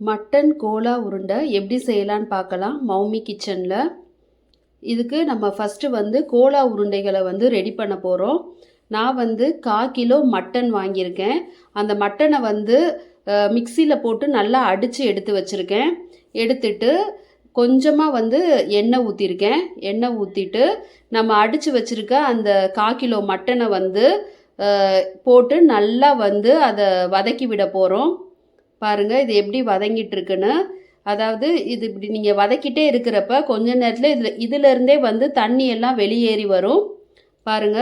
Mutton Cola உருண்டை எப்படி செய்யலான்னு பார்க்கலாம். மௌமி கிச்சனில். இதுக்கு நம்ம ஃபஸ்ட்டு வந்து கோலா உருண்டைகளை வந்து ரெடி பண்ண போகிறோம் நான் வந்து கா கிலோ மட்டன் வாங்கியிருக்கேன். அந்த மட்டனை வந்து மிக்சியில் போட்டு நல்லா அடித்து எடுத்து வச்சுருக்கேன். எடுத்துட்டு கொஞ்சமாக வந்து எண்ணெய் ஊற்றிருக்கேன் எண்ணெய் ஊற்றிட்டு நம்ம அடித்து வச்சுருக்க அந்த கா கிலோ மட்டனை வந்து போட்டு நல்லா வந்து அதை வதக்கி விட போகிறோம் பாருங்கள் இது எப்படி வதங்கிட்டு இருக்குன்னு அதாவது இது இப்படி நீங்கள் வதக்கிட்டே இருக்கிறப்ப கொஞ்ச நேரத்தில் இதில் இதிலருந்தே வந்து தண்ணி எல்லாம் வெளியேறி வரும். பாருங்க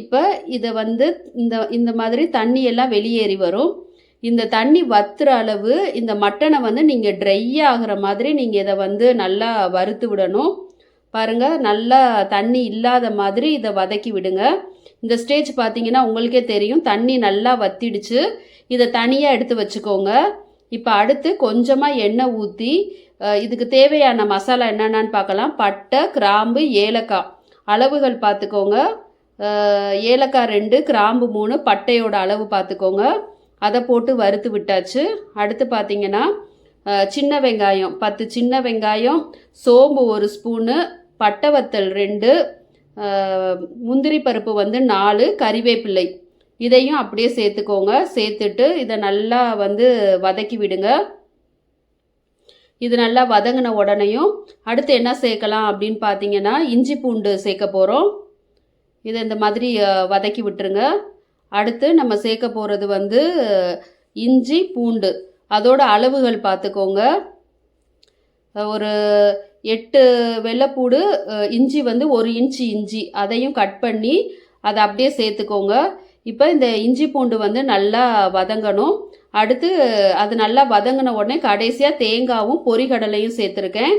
இப்போ இதை வந்து இந்த இந்த மாதிரி தண்ணி எல்லாம் வெளியேறி வரும். இந்த தண்ணி வத்துற அளவு இந்த மட்டனை வந்து நீங்கள் ட்ரை ஆகிற மாதிரி நீங்கள் இதை வந்து நல்லா வறுத்து விடணும். பாருங்கள் நல்லா தண்ணி இல்லாத மாதிரி இதை வதக்கி விடுங்க. இந்த ஸ்டேஜ் பார்த்தீங்கன்னா உங்களுக்கே தெரியும். தண்ணி நல்லா வத்திடுச்சு. இதை தனியாக எடுத்து வச்சுக்கோங்க. இப்போ அடுத்து கொஞ்சமாக எண்ணெய் ஊற்றி இதுக்கு தேவையான மசாலா என்னென்னு பார்க்கலாம். பட்டை கிராம்பு ஏலக்காய். அளவுகள் பார்த்துக்கோங்க. ஏலக்காய் ரெண்டு கிராம்பு மூணு பட்டையோட அளவு பார்த்துக்கோங்க. அதை போட்டு வறுத்து விட்டாச்சு. அடுத்து பார்த்தீங்கன்னா சின்ன வெங்காயம். பத்து சின்ன வெங்காயம் சோம்பு ஒரு ஸ்பூனு பட்டை வத்தல் ரெண்டு முந்திரி பருப்பு வந்து நாலு கறிவேப்பிள்ளை. இதையும் அப்படியே சேர்த்துக்கோங்க. சேர்த்துட்டு இதை நல்லா வந்து வதக்கி விடுங்க. இது நல்லா வதங்கின உடனேயும் அடுத்து என்ன சேர்க்கலாம் அப்படின்னு பார்த்தீங்கன்னா இஞ்சி பூண்டு சேர்க்க போகிறோம் இதை இந்த மாதிரி வதக்கி விட்டுருங்க. அடுத்து நம்ம சேர்க்க போகிறது வந்து இஞ்சி பூண்டு. அதோட அளவுகள் பார்த்துக்கோங்க. ஒரு எட்டு வெள்ளைப்பூடு இஞ்சி வந்து ஒரு இன்ச்சு இஞ்சி. அதையும் கட் பண்ணி அதை அப்படியே சேர்த்துக்கோங்க. இப்போ இந்த இஞ்சி பூண்டு வந்து நல்லா வதங்கணும். அடுத்து அது நல்லா வதங்கின உடனே கடைசியாக தேங்காவும் பொறிகடலையும் சேர்த்துருக்கேன்.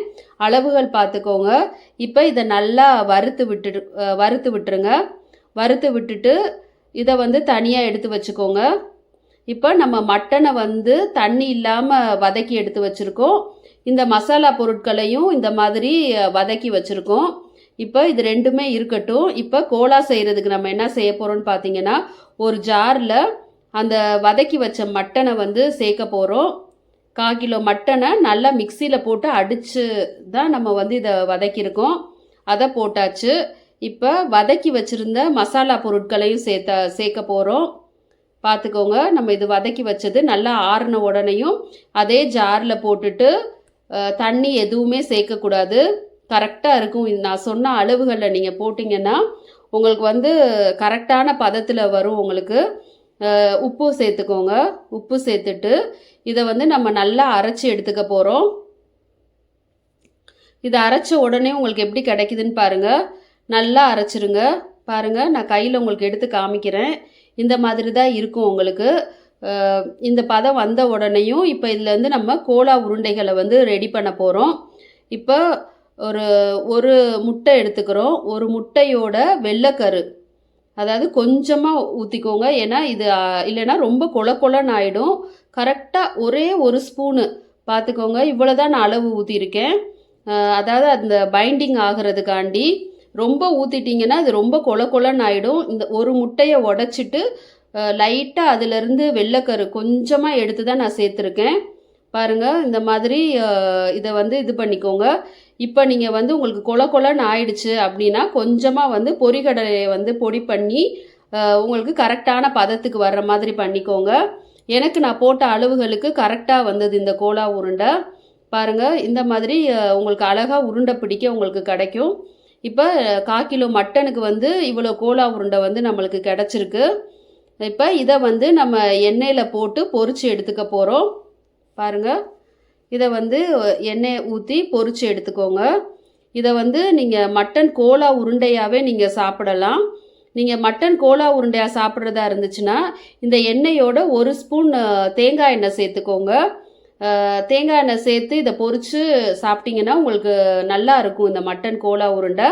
அளவுகள் பார்த்துக்கோங்க. இப்போ இதை நல்லா வறுத்து விட்டு வறுத்து விட்டுருங்க. வறுத்து விட்டுட்டு இதை வந்து தனியாக எடுத்து வச்சுக்கோங்க. இப்போ நம்ம மட்டனை வந்து தண்ணி இல்லாமல் வதக்கி எடுத்து வச்சுருக்கோம். இந்த மசாலா பொருட்களையும் இந்த மாதிரி வதக்கி வச்சுருக்கோம். இப்போ இது ரெண்டுமே இருக்கட்டும். இப்போ கோலா செய்கிறதுக்கு நம்ம என்ன செய்ய போகிறோம்னு பார்த்தீங்கன்னா ஒரு ஜாரில் அந்த வதக்கி வச்ச மட்டனை வந்து சேர்க்க போகிறோம் கா கிலோ மட்டனை நல்லா மிக்சியில் போட்டு அடித்து தான் நம்ம வந்து இதை வதக்கியிருக்கோம் அதை போட்டாச்சு. இப்போ வதக்கி வச்சுருந்த மசாலா பொருட்களையும் சேர்த்த சேர்க்க போகிறோம் பார்த்துக்கோங்க நம்ம இது வதக்கி வச்சது நல்லா ஆறின உடனேயும் அதே ஜாரில் போட்டுட்டு தண்ணி எதுவுமே சேர்க்கக்கூடாது. கரெக்டாக இருக்கும். நான் சொன்ன அளவுகளில் நீங்கள் போட்டிங்கன்னா உங்களுக்கு வந்து கரெக்டான பதத்தில் வரும் உங்களுக்கு. உப்பு சேர்த்துக்கோங்க. உப்பு சேர்த்துட்டு இதை வந்து நம்ம நல்லா அரைச்சி எடுத்துக்க போகிறோம் இதை அரைச்ச உடனே உங்களுக்கு எப்படி கிடைக்குதுன்னு பாருங்கள் நல்லா அரைச்சிருங்க. பாருங்கள் நான் கையில் உங்களுக்கு எடுத்து காமிக்கிறேன். இந்த மாதிரி தான் இருக்கும் உங்களுக்கு. இந்த பதம் வந்த உடனேயும் இப்போ இதுலேருந்து நம்ம கோலா உருண்டைகளை வந்து ரெடி பண்ண போகிறோம் இப்போ ஒரு ஒரு முட்டை எடுத்துக்கிறோம். ஒரு முட்டையோட வெள்ளைக்கரு. அதாவது கொஞ்சமாக ஊற்றிக்கோங்க ஏன்னா இது இல்லைன்னா ரொம்ப கொல கொலன்னு ஆகிடும் கரெக்டாக ஒரே ஒரு ஸ்பூனு. பார்த்துக்கோங்க இவ்வளோ தான் நான் அளவு ஊற்றிருக்கேன் அதாவது அந்த பைண்டிங் ஆகிறதுக்காண்டி ரொம்ப ஊற்றிட்டிங்கன்னா இது ரொம்ப கொல கொலன்னு ஆகிடும் இந்த ஒரு முட்டையை உடச்சிட்டு லைட்டாக அதிலிருந்து வெள்ளைக்கரு கொஞ்சமாக எடுத்து தான் நான் சேர்த்துருக்கேன். பாருங்கள் இந்த மாதிரி இதை வந்து இது பண்ணிக்கோங்க. இப்போ நீங்கள் வந்து உங்களுக்கு கொல கொலன்னு ஆயிடுச்சு அப்படின்னா கொஞ்சமாக வந்து பொறிகடலையை வந்து பொடி பண்ணி உங்களுக்கு கரெக்டான பதத்துக்கு வர்ற மாதிரி பண்ணிக்கோங்க. எனக்கு நான் போட்ட அளவுகளுக்கு கரெக்டாக வந்தது இந்த கோலா உருண்டை. பாருங்கள் இந்த மாதிரி உங்களுக்கு அழகாக உருண்டை பிடிக்க உங்களுக்கு கிடைக்கும். இப்போ கால் கிலோ மட்டனுக்கு வந்து இவ்வளோ கோலா உருண்டை வந்து நம்மளுக்கு கிடச்சிருக்கு. இப்போ இதை வந்து நம்ம எண்ணெயில் போட்டு பொறிச்சு எடுத்துக்க போகிறோம் பாருங்கள் இதை வந்து எண்ணெய் ஊற்றி பொறிச்சு எடுத்துக்கோங்க. இதை வந்து நீங்கள் மட்டன் கோலா உருண்டையாகவே நீங்கள் சாப்பிடலாம். நீங்கள் மட்டன் கோலா உருண்டையாக சாப்பிட்றதா இருந்துச்சுன்னா இந்த எண்ணெயோட ஒரு ஸ்பூன் தேங்காய் எண்ணெய் சேர்த்துக்கோங்க. தேங்காய் எண்ணெய் சேர்த்து இதை பொறிச்சு சாப்பிட்டீங்கன்னா உங்களுக்கு நல்லா இருக்கும் இந்த மட்டன் கோலா உருண்டை.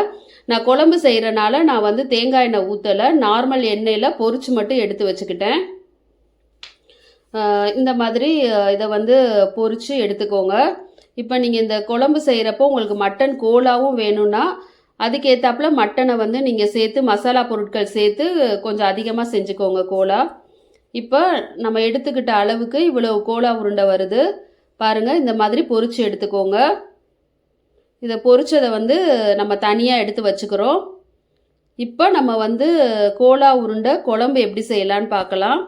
நான் குழம்பு செய்கிறனால நான் வந்து தேங்காய் எண்ணெய் ஊற்றலை நார்மல் எண்ணெயில் பொறிச்சு மட்டும் எடுத்து வச்சுக்கிட்டேன். இந்த மாதிரி இதை வந்து பொறிச்சு எடுத்துக்கோங்க. இப்போ நீங்கள் இந்த குழம்பு செய்கிறப்போ உங்களுக்கு மட்டன் கோலாவும் வேணும்னா அதுக்கேற்றாப்புல மட்டனை வந்து நீங்கள் சேர்த்து மசாலா பொருட்கள் சேர்த்து கொஞ்சம் அதிகமாக செஞ்சுக்கோங்க கோலா. இப்போ நம்ம எடுத்துக்கிட்ட அளவுக்கு இவ்வளோ கோலா உருண்டை வருது. பாருங்கள் இந்த மாதிரி பொறிச்சு எடுத்துக்கோங்க. இதை பொறிச்சதை வந்து நம்ம தனியாக எடுத்து வச்சுக்கிறோம். இப்போ நம்ம வந்து கோலா உருண்டை குழம்பு எப்படி செய்யலான்னு பார்க்கலாம்.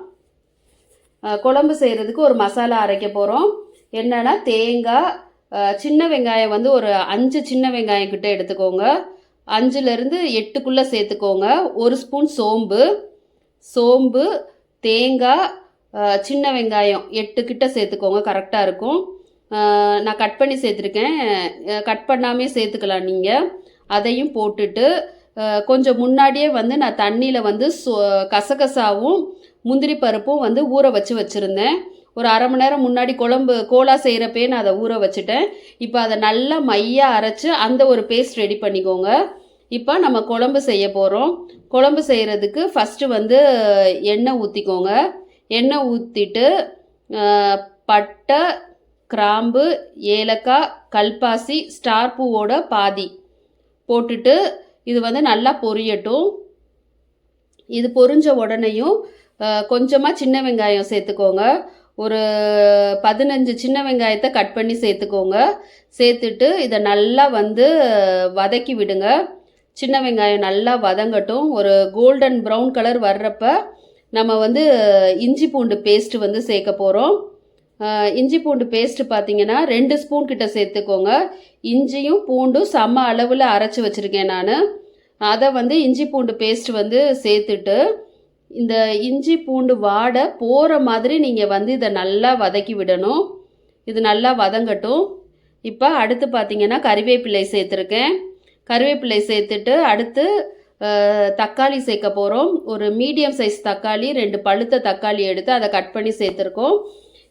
குழம்பு செய்கிறதுக்கு ஒரு மசாலா அரைக்க போகிறோம் என்னென்னா தேங்காய் சின்ன வெங்காயம் வந்து ஒரு அஞ்சு சின்ன வெங்காயம் கிட்ட எடுத்துக்கோங்க. அஞ்சுலேருந்து எட்டுக்குள்ளே சேர்த்துக்கோங்க. ஒரு ஸ்பூன் சோம்பு. சோம்பு தேங்காய் சின்ன வெங்காயம் எட்டு கிட்ட சேர்த்துக்கோங்க கரெக்டாக இருக்கும். நான் கட் பண்ணி சேர்த்துருக்கேன். கட் பண்ணாமே சேர்த்துக்கலாம் நீங்கள் அதையும் போட்டுட்டு கொஞ்சம் முன்னாடியே வந்து நான் தண்ணியில் வந்து கசகசாவும் முந்திரி பருப்பும் வந்து ஊற வச்சு வச்சுருந்தேன். ஒரு அரை மணி நேரம் முன்னாடி குழம்பு கோலா செய்கிறப்பே நான் அதை ஊற வச்சுட்டேன். இப்போ அதை நல்லா மையாக அரைச்சி அந்த ஒரு பேஸ்ட் ரெடி பண்ணிக்கோங்க. இப்போ நம்ம குழம்பு செய்ய போகிறோம் குழம்பு செய்கிறதுக்கு ஃபஸ்ட்டு வந்து எண்ணெய் ஊற்றிக்கோங்க எண்ணெய் ஊற்றிட்டு பட்டை கிராம்பு ஏலக்காய் கல்பாசி ஸ்டார் பூவோட பாதி போட்டுட்டு இது வந்து நல்லா பொரியட்டும். இது பொரிஞ்ச உடனேயும் கொஞ்சமாக சின்ன வெங்காயம் சேர்த்துக்கோங்க. ஒரு பதினஞ்சு சின்ன வெங்காயத்தை கட் பண்ணி சேர்த்துக்கோங்க. சேர்த்துட்டு இதை நல்லா வந்து வதக்கி விடுங்க. சின்ன வெங்காயம் நல்லா வதங்கட்டும். ஒரு கோல்டன் ப்ரௌன் கலர் வர்றப்ப நம்ம வந்து இஞ்சி பூண்டு பேஸ்ட்டு வந்து சேர்க்க போகிறோம் இஞ்சி பூண்டு பேஸ்ட்டு பார்த்தீங்கன்னா ரெண்டு ஸ்பூன் கிட்ட சேர்த்துக்கோங்க. இஞ்சியும் பூண்டும் சம அளவில் அரைச்சி வச்சுருக்கேன் நான். அதை வந்து இஞ்சி பூண்டு பேஸ்ட் வந்து சேர்த்துட்டு இந்த இஞ்சி பூண்டு வாடை போகிற மாதிரி நீங்கள் வந்து இதை நல்லா வதக்கி விடணும். இது நல்லா வதங்கட்டும். இப்போ அடுத்து பார்த்தீங்கன்னா கறிவேப்பிலை சேர்த்துருக்கேன். கருவேப்பிலை சேர்த்துட்டு அடுத்து தக்காளி சேர்க்க போகிறோம் ஒரு மீடியம் சைஸ் தக்காளி ரெண்டு பழுத்த தக்காளி எடுத்து அதை கட் பண்ணி சேர்த்துருக்கோம்.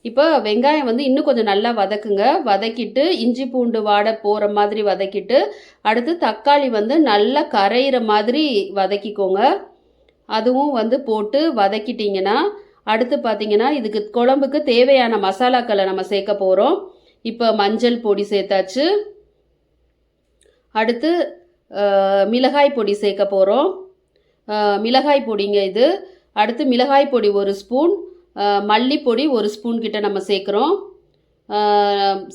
இப்போ வெங்காயம் வந்து இன்னும் கொஞ்சம் நல்லா வதக்குங்க. வதக்கிட்டு இஞ்சி பூண்டு வாடை போகிற மாதிரி வதக்கிட்டு அடுத்து தக்காளி வந்து நல்லா கரையிற மாதிரி வதக்கிக்கோங்க. அதுவும் வந்து போட்டு வதக்கிட்டிங்கன்னா அடுத்து பார்த்தீங்கன்னா இதுக்கு குழம்புக்கு தேவையான மசாலாக்களை நம்ம சேர்க்க போகிறோம் இப்போ மஞ்சள் பொடி சேர்த்தாச்சு. அடுத்து மிளகாய் பொடி சேர்க்க போகிறோம் மிளகாய் பொடிங்க இது. அடுத்து மிளகாய் பொடி ஒரு ஸ்பூன் மல்லிப்பொடி ஒரு ஸ்பூன் கிட்ட நம்ம சேர்க்குறோம்.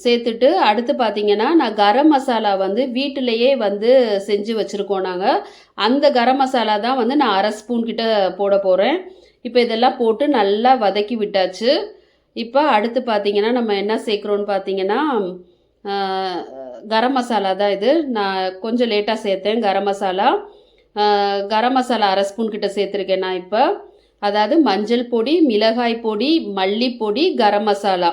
சேர்த்துட்டு அடுத்து பார்த்திங்கன்னா நான் கரம் மசாலா வந்து வீட்டிலையே வந்து செஞ்சு வச்சுருக்கோம் நாங்கள் அந்த கரம் மசாலா தான் வந்து நான் அரை ஸ்பூன் கிட்ட போட போகிறேன் இப்போ இதெல்லாம் போட்டு நல்லா வதக்கி விட்டாச்சு. இப்போ அடுத்து பார்த்திங்கன்னா நம்ம என்ன சேர்க்குறோன்னு பார்த்தீங்கன்னா கரம் மசாலா தான் இது. நான் கொஞ்சம் லேட்டாக சேர்த்தேன் கரம் மசாலா. கரம் மசாலா அரை ஸ்பூன் கிட்ட சேர்த்துருக்கேன் நான் இப்போ. அதாவது மஞ்சள் பொடி மிளகாய் பொடி மல்லிப்பொடி கரம் மசாலா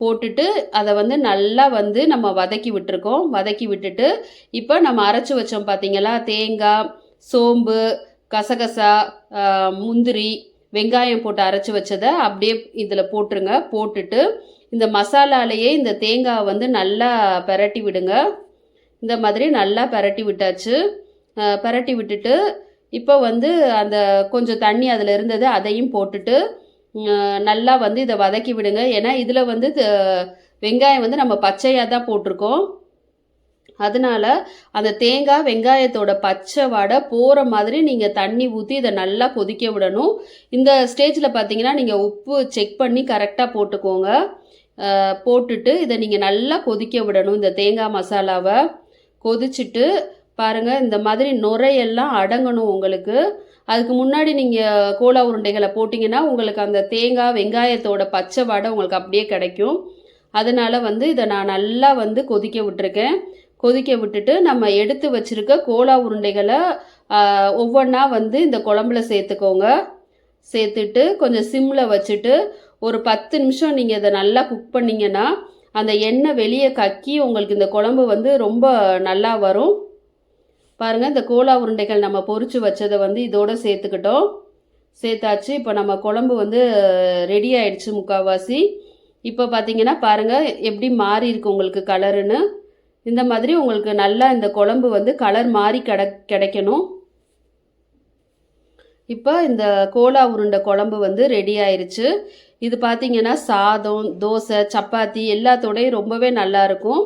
போட்டுட்டு அதை வந்து நல்லா வந்து நம்ம வதக்கி விட்டுருக்கோம். வதக்கி விட்டுட்டு இப்போ நம்ம அரைச்சி வச்சோம் பார்த்தீங்களா தேங்காய் சோம்பு கசகசா முந்திரி வெங்காயம் போட்டு அரைச்சி வச்சதை அப்படியே இதில் போட்டுருங்க. போட்டுட்டு இந்த மசாலாலேயே இந்த தேங்காய் வந்து நல்லா பரட்டி விடுங்க. இந்த மாதிரி நல்லா பரட்டி விட்டாச்சு. பரட்டி விட்டுட்டு இப்போ வந்து அந்த கொஞ்சம் தண்ணி அதில் இருந்தது அதையும் போட்டுட்டு நல்லா வந்து இதை வதக்கி விடுங்க. ஏன்னா இதில் வந்து வெங்காயம் வந்து நம்ம பச்சையாக தான் போட்டிருக்கோம். அதனால அந்த தேங்காய் வெங்காயத்தோட பச்சை வடை போகிற மாதிரி நீங்கள் தண்ணி ஊற்றி இதை நல்லா கொதிக்க விடணும். இந்த ஸ்டேஜில் பார்த்தீங்கன்னா நீங்கள் உப்பு செக் பண்ணி கரெக்டாக போட்டுக்கோங்க. போட்டுட்டு இதை நீங்கள் நல்லா கொதிக்க விடணும். இந்த தேங்காய் மசாலாவை கொதிச்சுட்டு பாருங்கள் இந்த மாதிரி நுரையெல்லாம் அடங்கணும் உங்களுக்கு. அதுக்கு முன்னாடி நீங்கள் கோலா உருண்டைகளை போட்டிங்கன்னா உங்களுக்கு அந்த தேங்காய் வெங்காயத்தோட பச்சை வடை உங்களுக்கு அப்படியே கிடைக்கும். அதனால் வந்து இதை நான் நல்லா வந்து கொதிக்க விட்டுருக்கேன். கொதிக்க விட்டுட்டு நம்ம எடுத்து வச்சிருக்க கோலா உருண்டைகளை ஒவ்வொன்றா வந்து இந்த குழம்புல சேர்த்துக்கோங்க. சேர்த்துட்டு கொஞ்சம் சிம்மில் வச்சுட்டு ஒரு பத்து நிமிஷம் நீங்கள் இதை நல்லா குக் பண்ணிங்கன்னா அந்த எண்ணெய் வெளியே கக்கி உங்களுக்கு இந்த குழம்பு வந்து ரொம்ப நல்லா வரும். பாருங்கள் இந்த கோலா உருண்டைகள் நம்ம பொறிச்சு வச்சதை வந்து இதோட சேர்த்துக்கிட்டோம். சேர்த்தாச்சு இப்போ நம்ம குழம்பு வந்து ரெடி ஆயிடுச்சு முக்கால்வாசி. இப்போ பார்த்தீங்கன்னா பாருங்கள் எப்படி மாறி இருக்கு உங்களுக்கு கலருன்னு இந்த மாதிரி உங்களுக்கு நல்லா இந்த குழம்பு வந்து கலர் மாறி கிட கிடைக்கணும். இப்போ இந்த கோலா உருண்டை குழம்பு வந்து ரெடி ஆயிருச்சு. இது பார்த்தீங்கன்னா சாதம் தோசை சப்பாத்தி எல்லாத்தோடையும் ரொம்பவே நல்லாயிருக்கும்